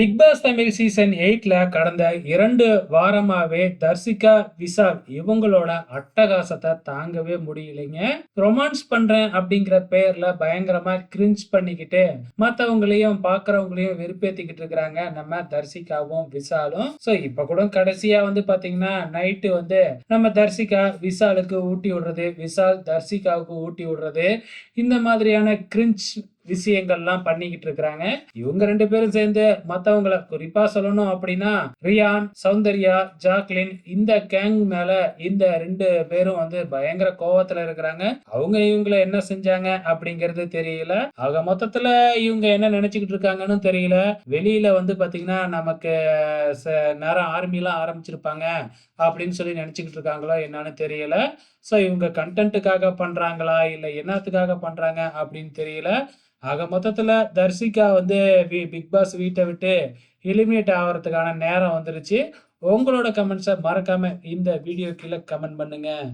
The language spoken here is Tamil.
பிக் பாஸ் தமிழ் சீசன் எயிட்ல கடந்த இரண்டு வாரமாவே தர்சிகா விஷால் இவங்களோட அட்டகாசத்தை தாங்கவே முடியலைங்க. ரொமான்ஸ் பண்றேன் அப்படிங்கிற பேர்ல பயங்கரமா கிரிஞ்ச் பண்ணிக்கிட்டு மத்தவங்களையும் பாக்குறவங்களையும் வெறுப்பேத்திக்கிட்டு இருக்கிறாங்க நம்ம தர்சிகாவும் விஷாலும். சோ இப்ப கூட கடைசியா வந்து பாத்தீங்கன்னா நைட்டு வந்து நம்ம தர்சிகா விஷாலுக்கு ஊட்டி விடுறது விஷால் தர்சிகாவுக்கு ஊட்டி விடுறது இந்த மாதிரியான கிரிஞ்ச் விஷயங்கள்லாம் பண்ணிக்கிட்டு இருக்கிறாங்க. இவங்க ரெண்டு பேரும் சேர்ந்து மத்தவங்கள குறிப்பா சொல்லணும் அப்படின்னா ரியான் சௌந்தர்யா ஜாக்லின் இந்த கேங் மேல இந்த ரெண்டு பேரும் வந்து பயங்கர கோவத்துல இருக்கிறாங்க. அவங்க இவங்கள என்ன செஞ்சாங்க அப்படிங்கறது தெரியல. ஆக மொத்தத்துல இவங்க என்ன நினைச்சுக்கிட்டு இருக்காங்கன்னு தெரியல. வெளியில வந்து பாத்தீங்கன்னா நமக்கு ச- நேரம் ஆர்மிலாம் ஆரம்பிச்சிருப்பாங்க அப்படின்னு சொல்லி நினைச்சுக்கிட்டு இருக்காங்களோ என்னன்னு தெரியல. ஸோ இவங்க கண்டென்ட்டுக்காக பண்றாங்களா? இல்லை என்னத்துக்காக பண்றாங்க அப்படின்னு தெரியல. ஆக மொத்தத்தில் தர்சிகா வந்து வி- பிக் பாஸ் வீட்டை விட்டு எலிமினேட் ஆகிறதுக்கான நேரம் வந்துருச்சு. உங்களோட கமெண்ட்ஸை மறக்காமல் இந்த வீடியோ கீழே கமெண்ட் பண்ணுங்கள்